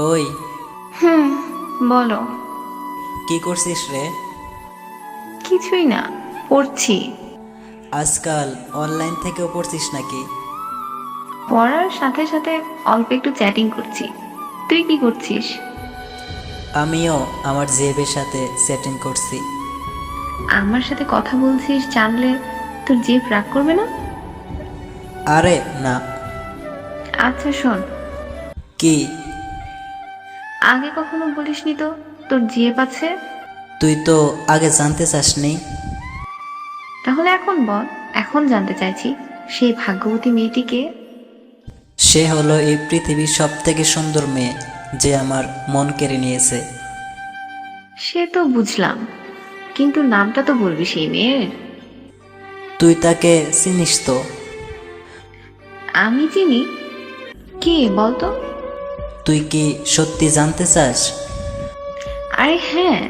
ওই। হুম বলো। কি করছিস রে? কিছুই না পড়ছি। আজকাল অনলাইন থেকেও পড়ছিস নাকি? পড়ার সাথে সাথে অল্প একটু চ্যাটিং করছি। তুই কি করছিস? আমিও আমার জেবের সাথে সেটিং করছি। আমার সাথে কথা বলছিস জানলে তোর জিভ রাগ করবে না? আরে না। আচ্ছা শোন। কি? আগে কখনো বলিসনি তো? তোর জিএফ আছে? তুই তো আগে জানতে চাসনি। তাহলে এখন বল এখন জানতে চাইছি সেই ভাগ্যবতী মেয়েটিকে? সে হলো এই পৃথিবীর সব থেকে সুন্দর মেয়ে যে আমার মন কেড়ে নিয়েছে। সে তো বুঝলাম কিন্তু নামটা তো বলবি সেই মেয়ের? তুই তাকে চিনিস তো? আমি চিনি। কে বলতো? তুই কি সত্যি জানতে চাস? আরে হ্যাঁ।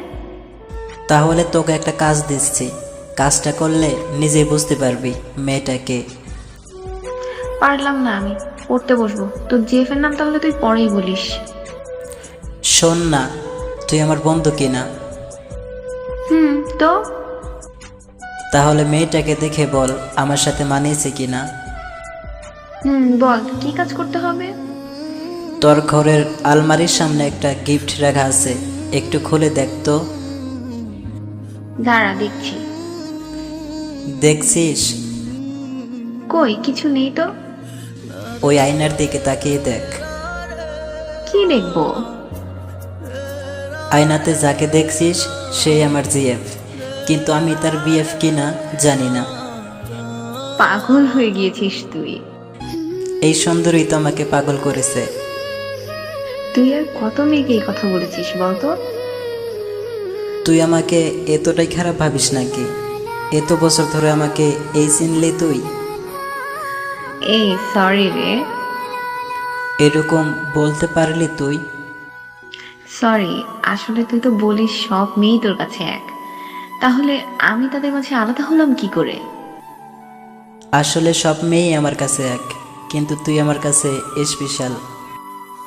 তাহলে তোকে একটা কাজ দিচ্ছি। কাজটা করলে নিজেই বুঝতে পারবি মেয়েটাকে। পারলাম না আমি পড়তে বসবো। তোর জিএফ এর নাম তাহলে তুই পরেই বলিস। শোন না তুই আমার বন্ধু কিনা? হুম তো? তাহলে মেয়েটাকে দেখে বল আমার সাথে মানিয়েছে কিনা? হুম বল কি কাজ করতে হবে? তোর ঘরের আলমারির সামনে একটা গিফট রাখা আছে। একটু খুলে দেখ তো। দাঁড়া দেখছি। দেখছিস? কই কিছু নেই তো? ওই আয়নার দিকে তাকিয়ে দেখ। কি দেখব? আয়নাতে যাকে দেখছিস সেই আমার জিএফ। কিন্তু আমি তার বিএফ কিনা জানি না। পাগল হয়ে গিয়েছিস তুই। এই সুন্দরী তো আমাকে পাগল করেছে। তুই আর কত মেয়েকে এই কথা বলেছিস বলতো? তুই আমাকে এতটাই খারাপ ভাবিস নাকি? এত বছর ধরে আমাকে এই চিনলে তুই? এই সরি রে। এরকম বলতে পারলি তুই? সরি আসলে তুই তো বলিস সব মেয়েই তোর কাছে এক। তাহলে আমি তাদের মাঝে আলাদা হলাম কি করে? আসলে সব মেয়েই আমার কাছে এক কিন্তু তুই আমার কাছে স্পেশাল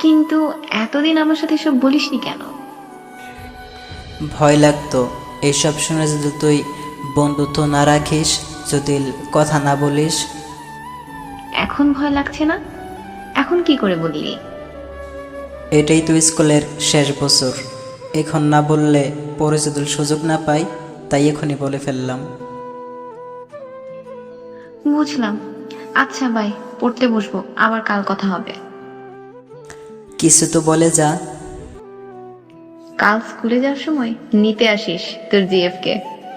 কিন্তু এতদিন আমার সাথে এসব বলিসনি কেন? ভয় লাগতো। এইসব শুনে যদি তুই বন্ধুত্ব না রাখিস যদি কথা না বলিস। এখন ভয় লাগছে না? এখন কি করে বললি? এটাই তো স্কুলের শেষ বছর। এখন না বললে পরে যদি সুযোগ না পাই তাই এখনই বলে ফেললাম। বুঝলাম। আচ্ছা ভাই পড়তে বসবো। আবার কাল কথা হবে। কিছু তো বলে যা। কাল স্কুলে যাওয়ার সময় নিতে আসিস তোর জিএফ কে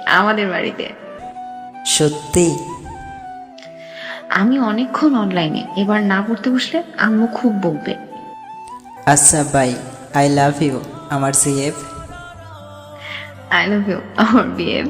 আমাদের বাড়িতে। সত্যি? আমি অনেকক্ষণ অনলাইনে এবার না পড়তে বসলে আম্মু খুব বকবে। আচ্ছা বাই আই লাভ ইউ আমার সিএফ আই লাভ ইউ আমার বিএফ